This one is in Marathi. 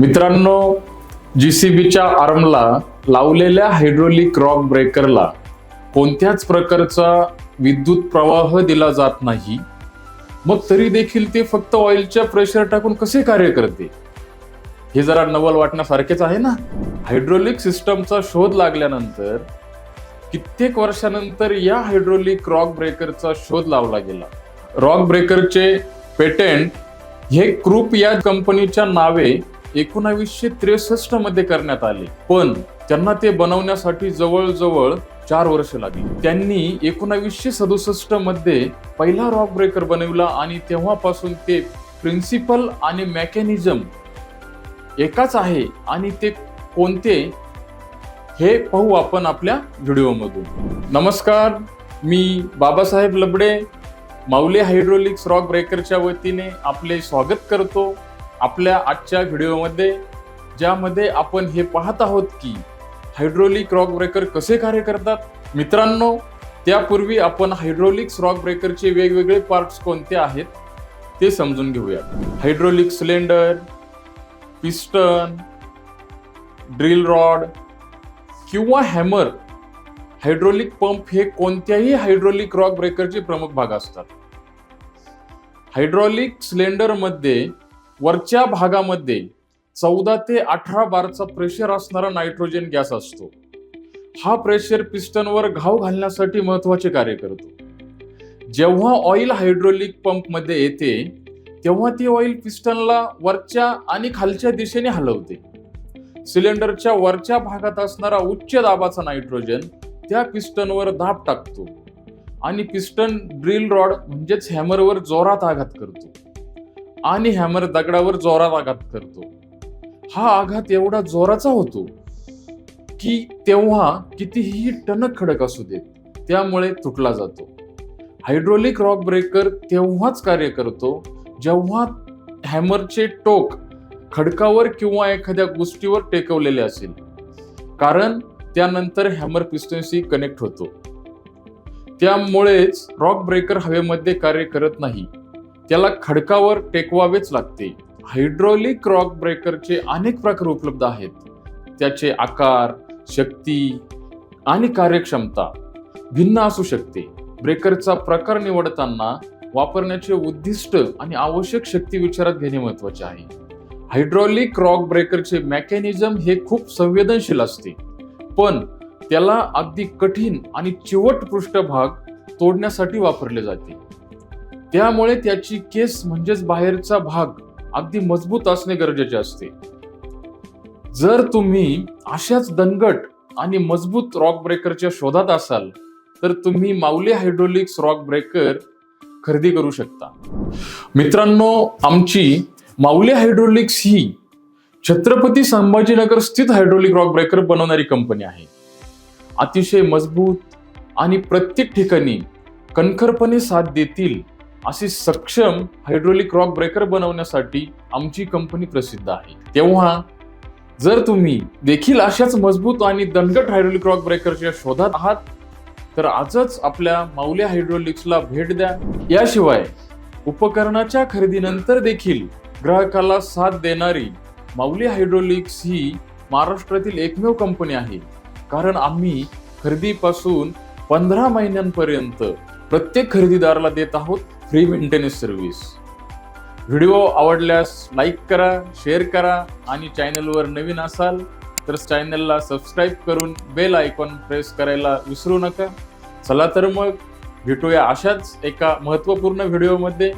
मित्रांनो जी सी बीच्या आर्मला लावलेल्या हायड्रोलिक रॉक ब्रेकरला कोणत्याच प्रकारचा विद्युत प्रवाह दिला जात नाही. मग तरी देखील ते फक्त ऑइलच्या प्रेशर टाकून कसे कार्य करते? हे जरा नवल वाटण्यासारखेच आहे ना? हायड्रोलिक सिस्टमचा शोध लागल्यानंतर कित्येक वर्षानंतर या हायड्रोलिक रॉक ब्रेकरचा शोध लावला गेला. रॉक ब्रेकरचे पेटेंट हे क्रूप या कंपनीच्या नावे एकोणावीसशे त्रेसष्टमध्ये करण्यात आले. पण त्यांना ते बनवण्यासाठी जवळजवळ चार वर्ष लागली. त्यांनी एकोणावीसशे सदुसष्टमध्ये पहिला रॉक ब्रेकर बनवला आणि तेव्हापासून ते प्रिन्सिपल आणि मेकॅनिझम एकाच आहे आणि ते कोणते हे पाहू आपण आपल्या व्हिडिओमधून. नमस्कार मी बाबासाहेब लबडे माऊली हायड्रोलिक्स रॉक ब्रेकरच्या वतीने आपले स्वागत करतो. आपल्या आजच्या व्हिडिओमध्ये ज्यामध्ये आपण हे पाहत आहोत की हायड्रोलिक रॉक ब्रेकर कसे कार्य करतात. मित्रांनो त्यापूर्वी आपण हायड्रोलिक्स रॉक ब्रेकरचे वेगवेगळे पार्ट्स कोणते आहेत ते समजून घेऊया hydraulic cylinder piston drill rod किंवा हॅमर. हायड्रोलिक पंप हे कोणत्याही हायड्रोलिक रॉक ब्रेकरचे प्रमुख भाग असतात. हायड्रॉलिक सिलेंडरमध्ये वरच्या भागामध्ये चौदा ते अठरा बारचा प्रेशर असणारा नायट्रोजन गॅस असतो. हा प्रेशर पिस्टनवर घाव घालण्यासाठी महत्त्वाचे कार्य करतो. जेव्हा ऑइल हायड्रोलिक पंपमध्ये येते तेव्हा ती ऑइल पिस्टनला वरच्या आणि खालच्या दिशेने हलवते. सिलेंडरच्या वरच्या भागात असणारा उच्च दाबाचा नायट्रोजन त्या पिस्टनवर दाब टाकतो आणि पिस्टन ड्रिल रॉड म्हणजेच हॅमरवर जोरात आघात करतो. आणि हॅमर दगडावर जोरात आघात करतो. हा आघात एवढा जोराचा होतो की तेव्हा कितीही टणक खडक असू देत त्यामुळे तुटला जातो. हायड्रोलिक रॉक ब्रेकर तेव्हाच कार्य करतो जेव्हा हॅमरचे टोक खडकावर किंवा एखाद्या गोष्टीवर टेकवलेले असेल. कारण त्यानंतर हॅमर पिस्टनशी कनेक्ट होतो. त्यामुळेच रॉक ब्रेकर हवेमध्ये कार्य करत नाही. त्याला खडकावर टेकवावेच लागते. हायड्रॉलिक रॉक ब्रेकरचे अनेक प्रकार उपलब्ध आहेत. त्याचे आकार शक्ती आणि कार्यक्षमता भिन्न असू शकते. ब्रेकरचा प्रकार निवडताना वापरण्याचे उद्दिष्ट आणि आवश्यक शक्ती विचारात घेणे महत्त्वाचे आहे. हायड्रॉलिक रॉक ब्रेकरचे मेकॅनिझम हे खूप संवेदनशील असते. पण त्याला अगदी कठीण आणि चिवट पृष्ठभाग तोडण्यासाठी वापरले जाते. त्यामुळे त्याची केस म्हणजेच बाहेरचा भाग अगदी मजबूत असणे गरजेचे असते. जर तुम्ही अशाच दणगट आणि मजबूत रॉक ब्रेकरच्या शोधात असाल तर तुम्ही माऊली हायड्रोलिक्स रॉक ब्रेकर खरेदी करू शकता. मित्रांनो आमची माऊली हायड्रोलिक्स ही छत्रपती संभाजीनगर स्थित हायड्रोलिक रॉक ब्रेकर बनवणारी कंपनी आहे. अतिशय मजबूत आणि प्रत्येक ठिकाणी कणखरपणे साथ देतील अशी सक्षम हायड्रोलिक रॉक ब्रेकर बनवण्यासाठी आमची कंपनी प्रसिद्ध आहे. तेव्हा जर तुम्ही देखील अशाच मजबूत आणि दणकट हायड्रोलिक रॉक ब्रेकरच्या शोधात आहात तर आजच आपल्या माऊली हायड्रोलिक्सला भेट द्या. याशिवाय उपकरणाच्या खरेदीनंतर देखील ग्राहकाला साथ देणारी माऊली हायड्रोलिक्स ही महाराष्ट्रातील एकमेव कंपनी आहे. कारण आम्ही खरेदीपासून पंधरा महिन्यांपर्यंत प्रत्येक खरेदीदाराला देत आहोत. Free maintenance service. व्हिडिओ आवडल्यास लाईक करा शेअर करा आणि चॅनलवर नवीन असाल तर चॅनलला सबस्क्राईब करून बेल आयकॉन प्रेस करायला विसरू नका. चला तर मग भेटूया अशाच एका महत्त्वपूर्ण व्हिडिओमध्ये.